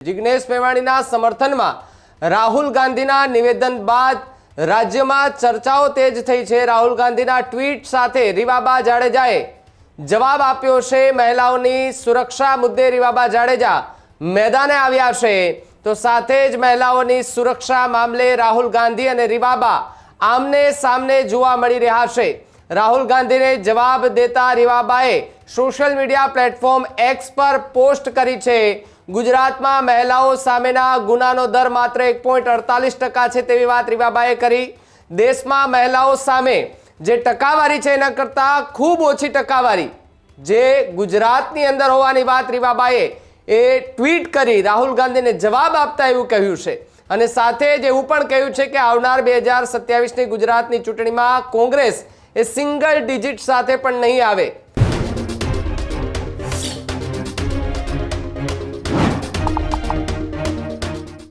જિગ્નેશ મેવાણીના સમર્થનમાં રાહુલ ગાંધીના નિવેદન બાદ રાજ્યમાં ચર્ચાઓ તેજ થઈ છે. રાહુલ ગાંધીના ટ્વીટ સાથે રીવાબા જાડેજાએ જવાબ આપ્યો છે, મહિલાઓની સુરક્ષા મુદ્દે રીવાબા જાડેજા મેદાને આવ્યા છે. તો સાથે જ મહિલાઓની સુરક્ષા મામલે રાહુલ ગાંધી અને રીવાબા આમને સામને જોવા મળી રહ્યા છે. રાહુલ ગાંધીને જવાબ દેતા રીવાબાએ સોશિયલ મીડિયા પ્લેટફોર્મ એક્સ પર પોસ્ટ કરી છે. ગુજરાતમાં મહિલાઓ સામેના ગુનાનો દર માત્ર એક પોઈન્ટ અડતાલીસ ટકા છે તેવી વાત રીવાબાએ કરી. દેશમાં મહિલાઓ સામે જે ટકાવારી છે એના કરતાં ખૂબ ઓછી ટકાવારી જે ગુજરાતની અંદર હોવાની વાત રીવાબાએ એ ટ્વીટ કરી રાહુલ ગાંધીને જવાબ આપતા એવું કહ્યું છે. અને સાથે જ એવું પણ કહ્યું છે કે આવનાર બે હજાર સત્યાવીસની ગુજરાતની ચૂંટણીમાં કોંગ્રેસ એ સિંગલ ડિજિટ સાથે પણ નહીં આવે.